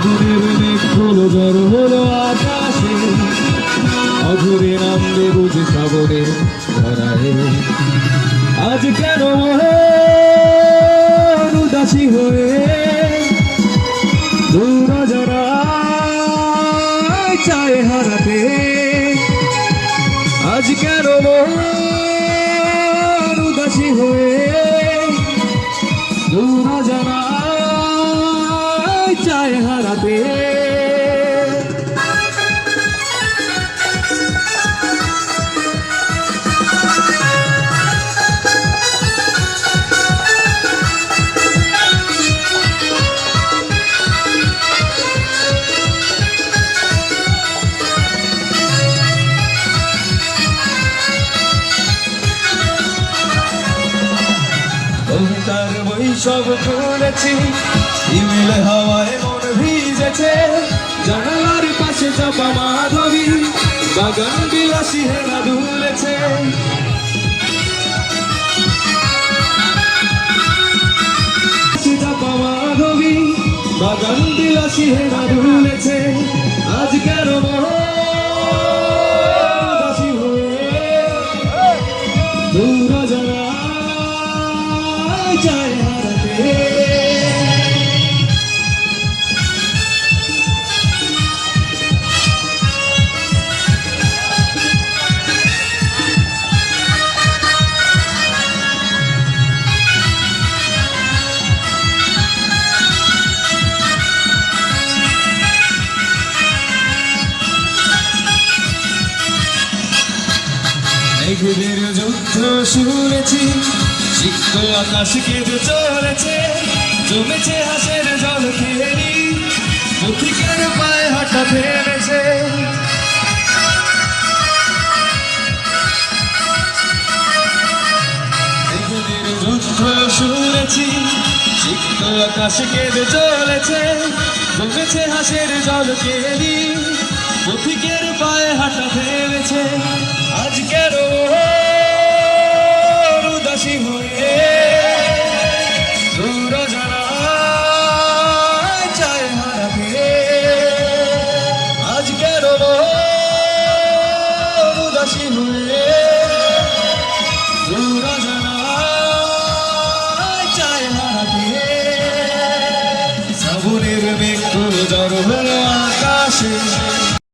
ফাগুনের মেঘ হলো হলো আকাশে। অধুরে ধরায়। আজ কেন উদাসী হয়ে আজ কেন উদাসী হয়ে হারাতে তার সব খুলেছি ইমেল হাওয়ায় ভিজেছে জানালার পাশে চাপা মাধবী, বাগান বিলাসী হেনা দুলেছে বাগান বিলাসী হেনা দুলেছে আজ কেন দূর যায় মেঘেদের যুদ্ধ শুনেছি সিক্ত আকাশ কেঁদে চলেছে, জমেছে হাসের জল খেলি পথিকের পায়ে হাঁটা ফেলেছে। যুদ্ধ শুনেছি সিক্ত আকাশ কেঁদে চলেছে, জমেছে হাসের জল খেলি পথিকের পায়ে হাঁটা ফেলেছে, আজকের উদাসী Sabore bebek kuru darul akashe